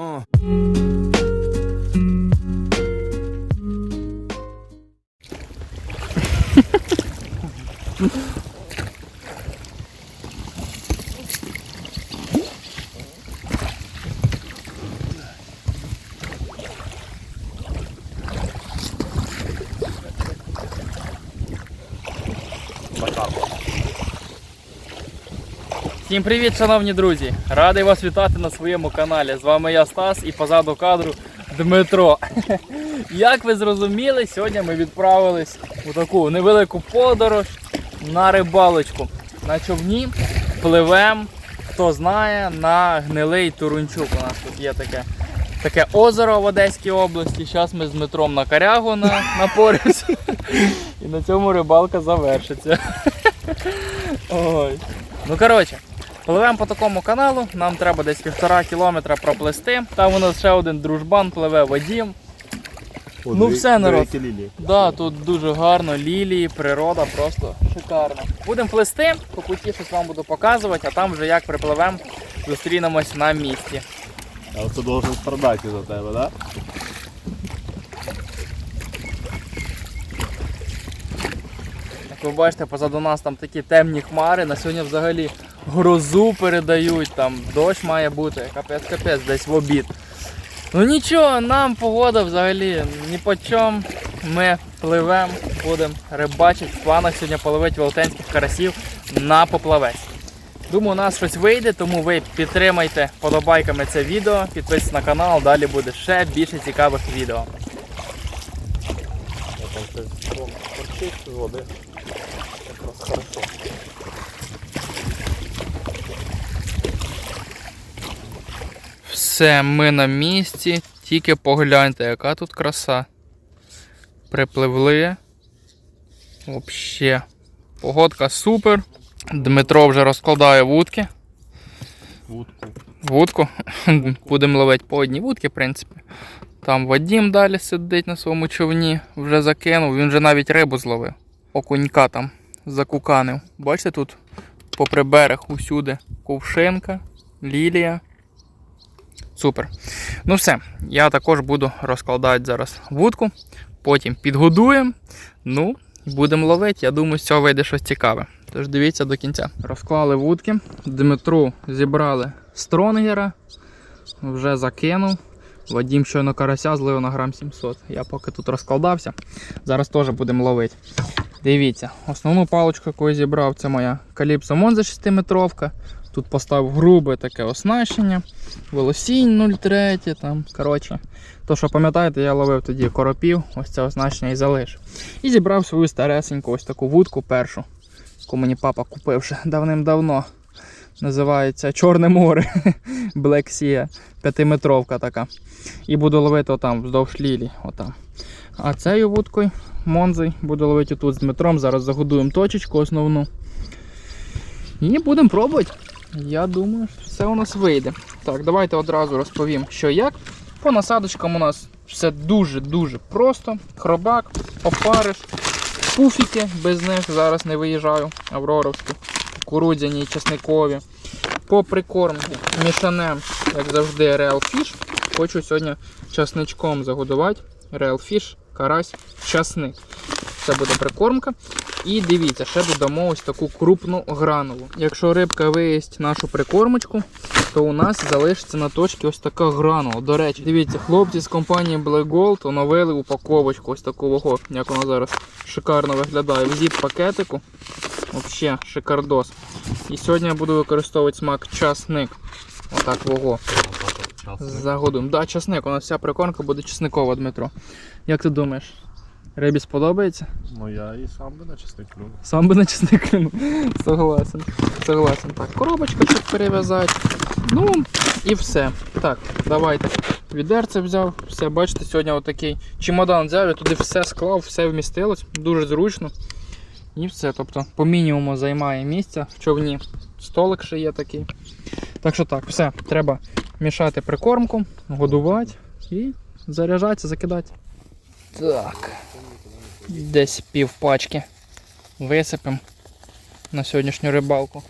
Uh. Всім привіт, шановні друзі! Радий вас вітати на своєму каналі. З вами я Стас і позаду кадру Дмитро. Як ви зрозуміли, сьогодні ми відправились у таку невелику подорож на рибалочку. На човні пливемо, хто знає, на гнилий Турунчук. У нас тут є таке, таке озеро в Одеській області. Зараз ми з Дмитром на корягу на, напоримося. І на цьому рибалка завершиться. Ой. Ну коротше, пливемо по такому каналу, нам треба десь півтора кілометра проплисти. Там у нас ще один дружбан пливе Вадім. Ну все, народ. Да, тут дуже гарно, лілії, природа просто шикарна. Будемо плисти, по путі щось вам буду показувати, а там вже як припливемо, зустрінемось на місці. А це должен страдати за тебе, да? Як ви бачите, позаду нас там такі темні хмари. На сьогодні взагалі грозу передають, там дощ має бути, капець капець десь в обід. Ну нічого, нам погода взагалі ні по чому. Ми пливемо, будемо рибачити. В планах сьогодні половити велетенських карасів на поплавець. Думаю, у нас щось вийде, тому ви підтримайте подобайками це відео, підписуйтесь на канал, далі буде ще більше цікавих відео. Там щось з води. Якраз хорошо. Все, ми на місці, тільки погляньте, яка тут краса. Припливли. Взагалі. Погодка супер. Дмитро вже розкладає вудки. Вудку. Вудку. Будемо ловити по одній вудці, в принципі. Там Вадім далі сидить на своєму човні, вже закинув, він вже навіть рибу зловив. Окунька там закуканив. Бачите, тут попри берег усюди ковшинка, лілія. Супер. Ну все, я також буду розкладати зараз вудку, потім підгодуємо. Ну, будемо ловити. Я думаю, з цього вийде щось цікаве. Тож дивіться до кінця. Розклали вудки. Дмитру зібрали стронгера, вже закинув. Вадім щойно карася злив на грам 700. Я поки тут розкладався. Зараз теж будемо ловити. Дивіться, основну паличку, яку я зібрав, це моя Calypso Monza 6-метровка. Тут поставив грубе таке оснащення. Волосінь 03, там, коротше. То, що пам'ятаєте, я ловив тоді коропів, ось це оснащення і залишив. І зібрав свою старесеньку ось таку вудку першу, яку мені папа купив ще давним-давно. Називається Чорне море Black Sea, п'ятиметровка така. І буду ловити отам, вздовж лілі. Отам. А цією вудкою Монзой буду ловити тут з Дмитром. Зараз загодуємо точечку основну. І будемо пробувати. Я думаю, що все у нас вийде. Так, давайте одразу розповім, що як. По насадочкам у нас все дуже-дуже просто. Хробак, опариш, пуфіки, без них зараз не виїжджаю. Авроровські, кукурудзяні, чесникові. По прикормку мішанем, як завжди, Fish. Хочу сьогодні часничком загодувати. Fish, карась, часник. Це буде прикормка. І дивіться, ще додамо ось таку крупну гранулу. Якщо рибка виїсть нашу прикормочку, то у нас залишиться на точці ось така гранула. До речі, дивіться, хлопці з компанії Black Gold оновили упаковочку ось таку вого, як вона зараз шикарно виглядає. В зіп пакетику. Взагалі шикардос. І сьогодні я буду використовувати смак часник. Отак вого. Загодуємо. Да, часник, у нас вся прикормка буде часникова, Дмитро. Як ти думаєш? Рибі сподобається? Ну я і сам би на чесник клюнув. Сам би на чесник клюнув. Согласен. Согласен. Так, коробочка, щоб перев'язати. Ну і все. Так, давайте. Відерце взяв, все, бачите, сьогодні отакий чемодан взяв, я туди все склав, все вмістилось, дуже зручно. І все. Тобто по мінімуму займає місця в човні. Столик ще є такий. Так що так, все, треба мішати прикормку, годувати і заряджатися, закидати. Так. Десь пів пачки висипемо на сьогоднішню рибалку.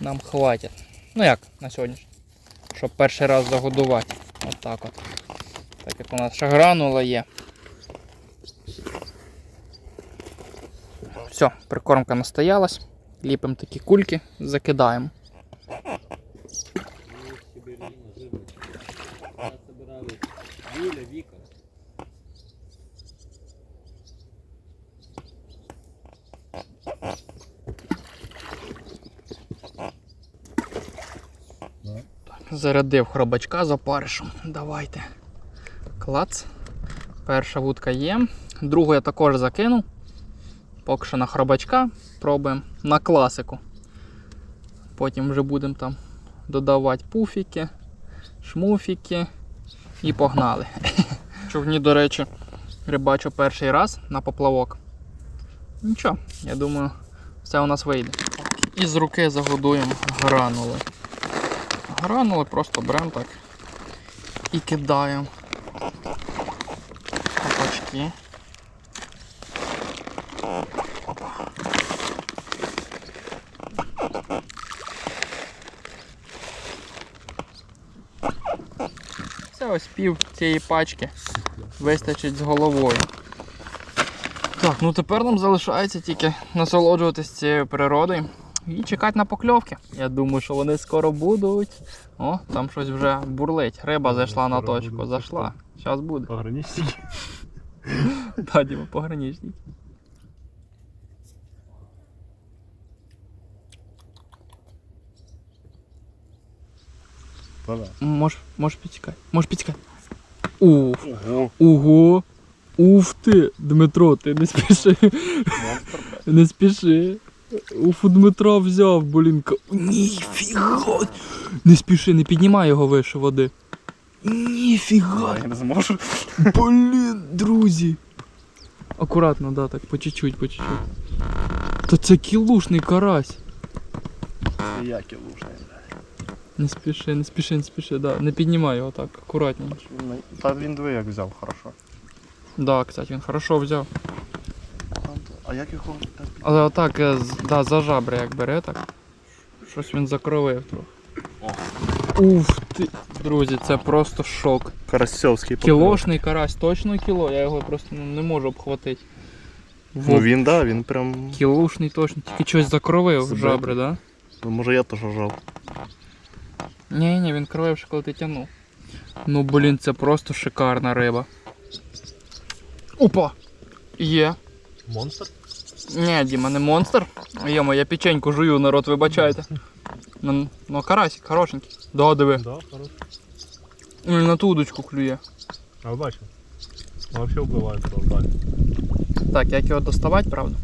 Нам хватить. Ну як на сьогоднішню? Щоб перший раз загодувати. От Отак от. Так як у нас ще гранула є. Все, прикормка настоялась. Ліпимо такі кульки, закидаємо. Юля, Віка. Зарядив хробачка за паришем. Давайте. Клац. Перша вудка є. Другу я також закинув. Поки що на хробачка пробуємо на класику. Потім вже будемо там додавати пуфіки, шмуфіки і погнали. Човні, до речі, рибачу перший раз на поплавок. Нічого, я думаю, все у нас вийде. І з руки загодуємо гранули. Гранули просто беремо так і кидаємо. Опачки. Це ось пів цієї пачки вистачить з головою. Так, ну тепер нам залишається тільки насолоджуватись цією природою і чекати на покльовки. Я думаю, що вони скоро будуть. О, там щось вже бурлить. Риба зайшла на точку, будуть. зайшла. Зараз буде. Пограничники. Та, Діма, пограничник. Давай. Можеш мож підтікати. Можеш підтікати. Уф. Ого. Ого. Уф ти, Дмитро, ти не спіши. Не спіши. У Дмитра взяв, блінка. Ніфіга. Не спіши, не піднімай його вище води. Ніфіга. Я не зможу. Блін, друзі. Акуратно, да, так, по чуть-чуть, по чуть-чуть. Та це кілушний карась. Як і лужний. Не спіши, не спіши, не спіши, да. Не піднімай його так, акуратненько. Та він диви як взяв, хорошо. Да, кстати, він хорошо взяв. А як його. Але отак, е, з- да, за жабри як бере так. Щось він закровив трохи. Уф ти. Друзі, це просто шок. Карасьовський Кілошний карась, точно кіло, я його просто ну, не можу обхватити. Ну він да, він прям. Кілушний точно, тільки щось закровив Себе. жабри, да? Ну може я теж жав. Ні, ні, він кровив ще коли ти тягнув. Ну блін, це просто шикарна риба. Опа! Є. Монстр? Ні, Діма, не монстр. Йомо, я печеньку жую, народ, вибачайте. Ну, ну карасик, хорошенький. Да, диви. Да, хорош. Ну, На ту удочку клює. А бачив? Вообще вбиває далі. Так, як його доставати, правда?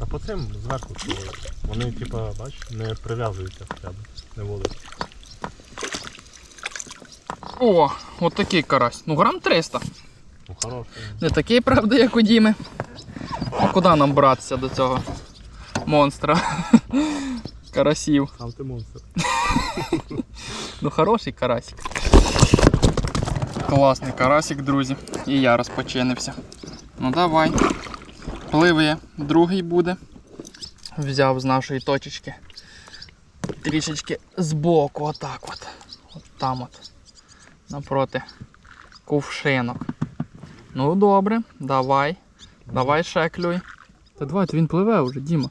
А по цим зверху стоїть. Вони, типа, бач, не прив'язуються хоча б. Не волить. О, от такий карась. Ну, грам 300. Ну хороший. Не такий, правда, як у Діми. Куди нам братися до цього монстра? Карасів. Сам ти монстр. Ну, хороший карасик. Класний карасик, друзі. І я розпочинився. Ну давай. Пливе. Другий буде. Взяв з нашої точечки. Трішечки збоку, отак от. От там от. Напроти кувшинок. Ну добре, давай. Давай ще клюй. Та давай, то він пливе вже, Діма.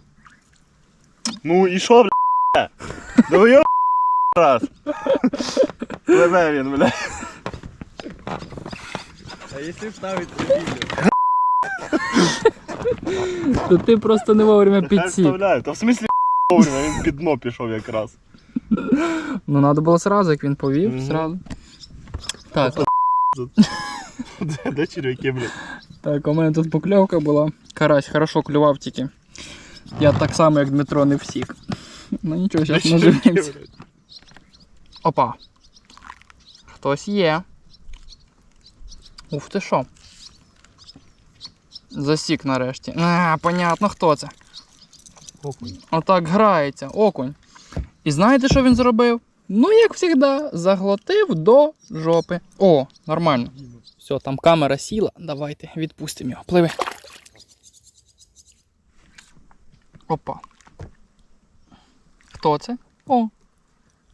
Ну і що, бля? Ну раз. Пливе він, бля. А если вставить видео? То ти просто не вовремя Хай підсів. вставляю. Та в смислі вовремя, він під дно пішов якраз. Ну треба було сразу, як він повів, Мгм. сразу. Так, Де, де черв'яки, блядь? Так, у мене тут покльовка була. Карась хорошо клював тільки. Я так само, як Дмитро, не всік. Ну нічого, зараз наживемося. Опа. Хтось є. Ух ти що. Засік нарешті. А, понятно, хто це. Окунь. Отак грається, окунь. І знаєте, що він зробив? Ну, як завжди, заглотив до жопи. О, нормально. Все, там камера сіла. Давайте відпустимо його. Пливи. Опа. Хто це? О,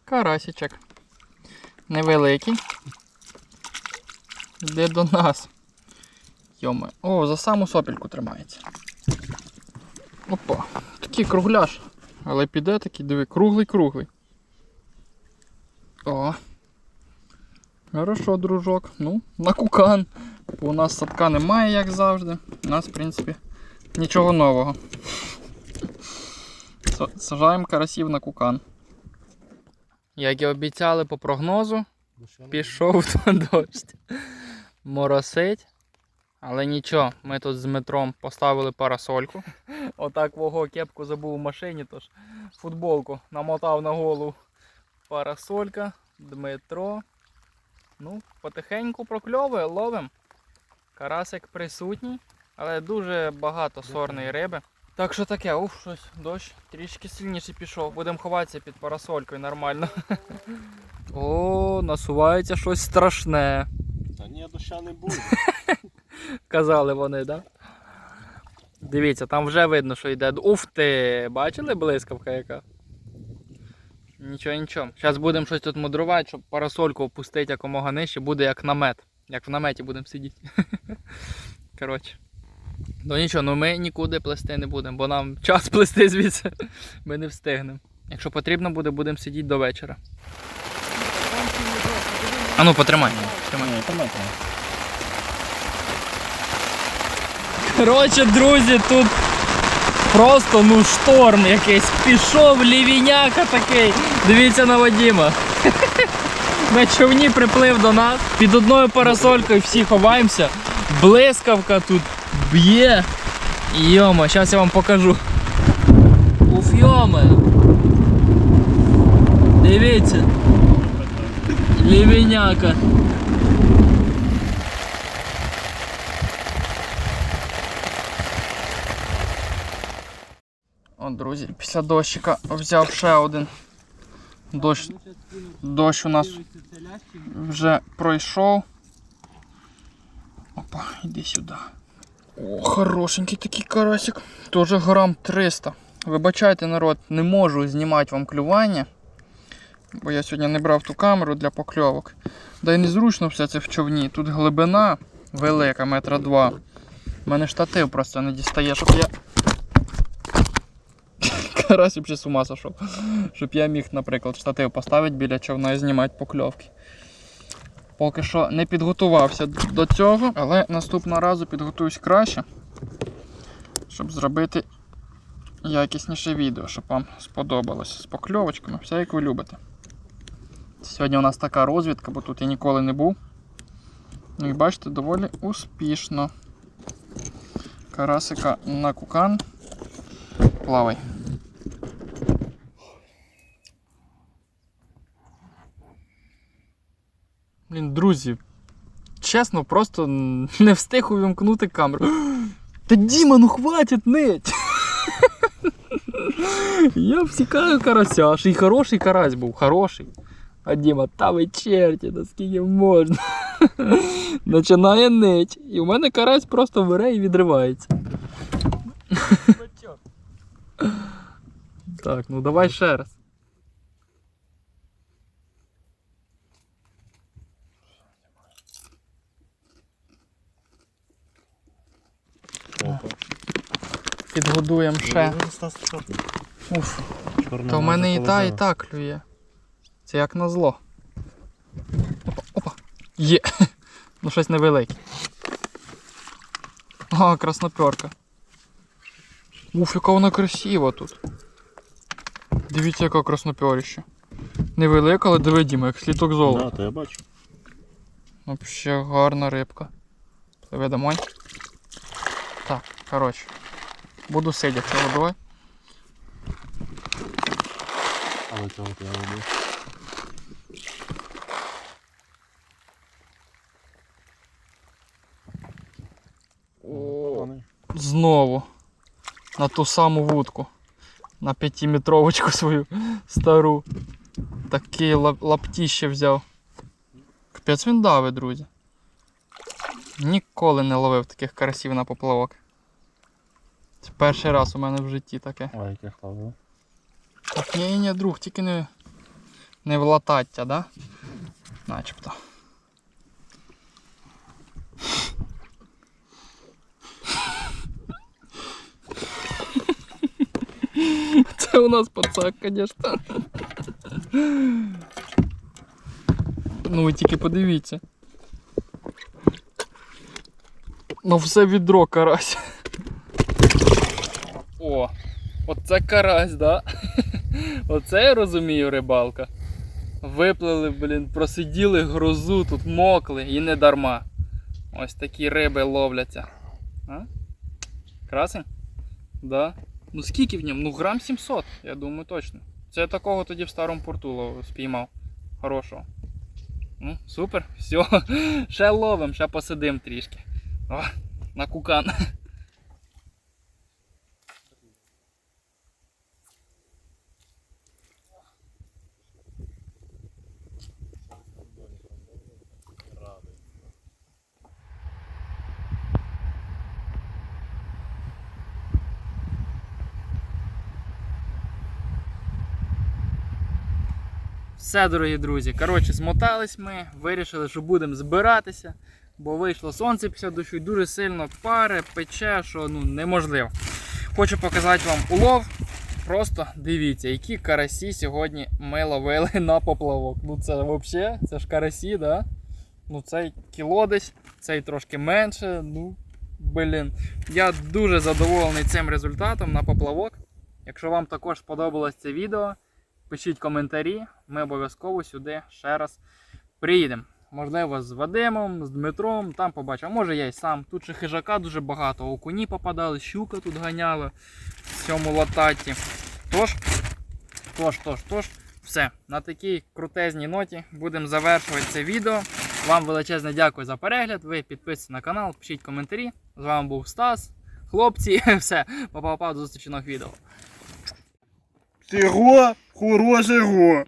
карасічок. Невеликий. Йде до нас. Йоме. О, за саму сопельку тримається. Опа. Такий кругляш. Але піде такий, диви, круглий-круглий. О. Хорошо, дружок. Ну, на кукан. У нас садка немає, як завжди. У нас, в принципі, нічого нового. Сажаємо карасів на кукан. Як і обіцяли по прогнозу, пішов то дощ. Моросить. Але нічого, ми тут з Дмитром поставили парасольку. Отак вого кепку забув у машині, тож футболку намотав на голову. Парасолька, Дмитро. Ну, потихеньку прокльовує, ловим. Карасик присутній, але дуже багато сорної риби. Так що таке, уф, щось, дощ трішки сильніше пішов. Будемо ховатися під парасолькою нормально. О, насувається щось страшне. Та ні, доща не буде. Казали вони, так? Да? Дивіться, там вже видно, що йде. Уф ти! Бачили блискавка яка? Нічого, нічого. Зараз будемо щось тут мудрувати, щоб парасольку опустити якомога нижче, буде як намет. Як в наметі будемо сидіти. Коротше. Ну нічого, ну ми нікуди плести не будемо, бо нам час плести звідси. Ми не встигнемо. Якщо потрібно буде, будемо сидіти до вечора. А ну потримай. Тримай. Коротше, друзі, тут просто ну шторм якийсь. Пішов лівіняка такий. Дивіться на Вадіма. На човні приплив до нас. Під одною парасолькою всі ховаємося. Блискавка тут б'є. Йома, зараз я вам покажу. Уф, йома. Дивіться. Лівіняка. Друзі, після дощика взяв ще один. Дощ, дощ у нас вже пройшов. Опа, йди сюди. О, хорошенький такий карасик. Тоже грам 300. Вибачайте, народ, не можу знімати вам клювання. Бо я сьогодні не брав ту камеру для покльовок. Да й незручно все це в човні. Тут глибина велика, метра два. У мене штатив просто не дістає, щоб я Карась взагалі з ума сошов. Щоб я міг, наприклад, штатив поставити біля човна і знімати покльовки. Поки що не підготувався до цього, але наступного разу підготуюсь краще, щоб зробити якісніше відео, щоб вам сподобалось з покльовочками, все як ви любите. Сьогодні у нас така розвідка, бо тут я ніколи не був. Ну і бачите, доволі успішно. Карасика на кукан. Плавай. Блін, друзі, чесно, просто не встиг увімкнути камеру. Та Діма, ну хватить нить! Я всікаю карася, аж і хороший карась був, хороший. А Діма, та ви черті, наскільки можна. Починає нить. І у мене карась просто бере і відривається. Так, ну давай ще раз. Підгодуємо ще. Уф. То в мене і та, і та клює. Це як назло. Опа, опа. Є. Ну щось невелике. А, красноперка. Уф, яка вона красива тут. Дивіться, яка красноперіще. Невелика, але диви, Діма, як сліток золота. Да, то я бачу. Вообще гарна рибка. Пливе домой. Коротше. Буду цього давай. Але цього я роблю. О, Знову. На ту саму вудку. На п'ятиметровочку свою стару. Такий лап- лаптіще взяв. Капець він дави, друзі. Ніколи не ловив таких карасів на поплавок. Це перший раз у мене в житті таке. Ой, яких ловив. Так, ні, ні, друг, тільки не не влатаття, да? Начебто. Це у нас пацак, звісно. Ну ви тільки подивіться. Ну все відро карась. Оце карась, да? Оце я розумію рибалка. Виплили, блін, просиділи грозу, тут мокли і не дарма. Ось такі риби ловляться. А? Красень? Да. Ну скільки в ньому? Ну грам 700, я думаю точно. Це я такого тоді в старому порту спіймав. Хорошого. Ну, супер, все. Ще ловим, ще посидим трішки. О, на кукан. Все, дорогі друзі. Коротше, змотались ми, вирішили, що будемо збиратися, бо вийшло сонце після дощу і дуже сильно паре, пече, що ну, неможливо. Хочу показати вам улов. Просто дивіться, які карасі сьогодні ми ловили на поплавок. Ну це взагалі, це ж карасі, да? Ну цей кіло десь, цей трошки менше. Ну, блін. Я дуже задоволений цим результатом на поплавок. Якщо вам також сподобалось це відео, пишіть коментарі, ми обов'язково сюди ще раз приїдемо. Можливо, з Вадимом, з Дмитром, там побачимо. Може я й сам. Тут ще хижака дуже багато, окуні попадали, щука тут ганяла в цьому лататі. Тож, тож, тож, тож, все. На такій крутезній ноті будемо завершувати це відео. Вам величезне дякую за перегляд. Ви підписуйтесь на канал, пишіть коментарі. З вами був Стас. Хлопці, все, па-па-па, до зустрічі нових відео. Сиро, хорошего.